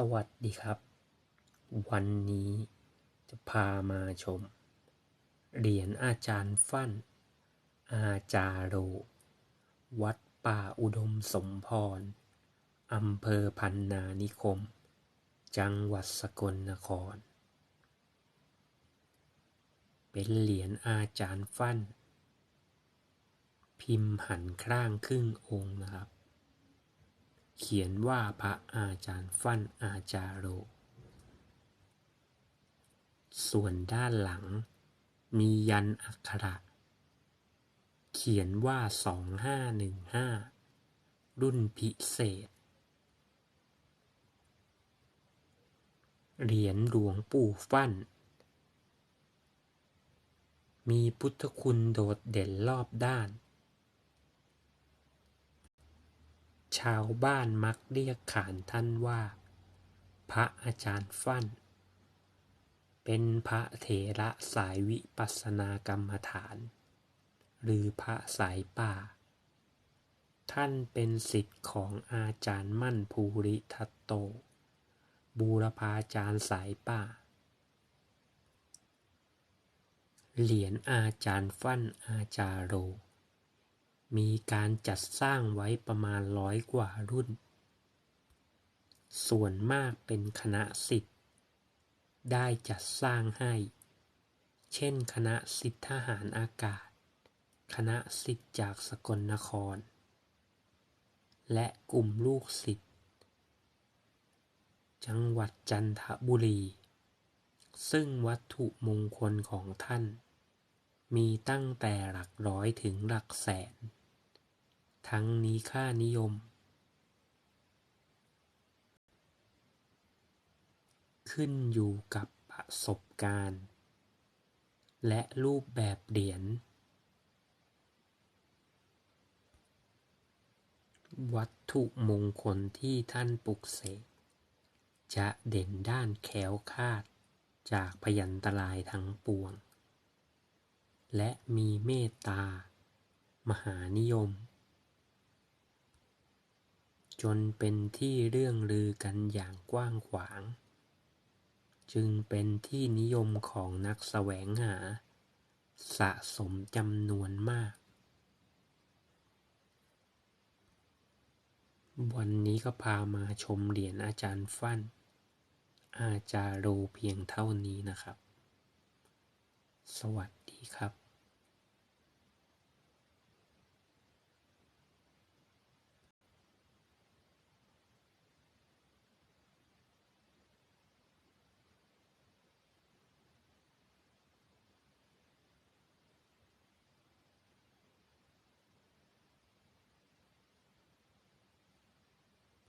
สวัสดีครับ วันนี้จะพามาชม เหรียญอาจารย์ฟั่น อาจาโร วัดป่าอุดมสมพรอำเภอพันนานิคม จังหวัดสกลนคร เป็นเหรียญอาจารย์ฟั่น พิมพ์หันข้างครึ่งองค์นะครับ เขียนว่าพระอาจารย์ฟั่นอาจาโร ส่วนด้านหลัง มียันอักขระ เขียนว่า 2515 รุ่นพิเศษ เหรียญหลวงปู่ฟั่น มีพุทธคุณโดดเด่นรอบด้าน ชาวบ้านมักเรียกขานท่านว่า พระอาจารย์ฟั่น เป็นพระเถระสายวิปัสสนากรรมฐาน หรือพระสายป่า ท่านเป็นศิษย์ของอาจารย์มั่นภูริทัตโต บูรพาจารย์สายป่า เหรียญอาจารย์ฟั่นอาจารโร มีการจัดสร้างไว้ประมาณร้อยกว่ารุ่น ส่วนมากเป็นคณะศิษย์ได้จัดสร้างให้ เช่น คณะศิษย์ทหารอากาศ คณะศิษย์จากสกลนคร และกลุ่มลูกศิษย์จังหวัดจันทบุรี ซึ่งวัตถุมงคลของท่านมีตั้งแต่หลักร้อยถึงหลักแสน ทั้งนี้ค่านิยม ขึ้นอยู่กับประสบการณ์ และรูปแบบเหรียญวัตถุมงคลที่ท่านปลุกเสกจะเด่นด้านแคล้วคาดจากพยันตรายทั้งปวง และมีเมตตา มหานิยม จนเป็นที่เรื่องลือกันอย่างกว้างขวาง จึงเป็นที่นิยมของนักแสวงหา สะสมจำนวนมาก วันนี้ก็พามาชมเหรียญอาจารย์ฟั่น อาจารย์โรเพียงเท่านี้นะครับ สวัสดีครับ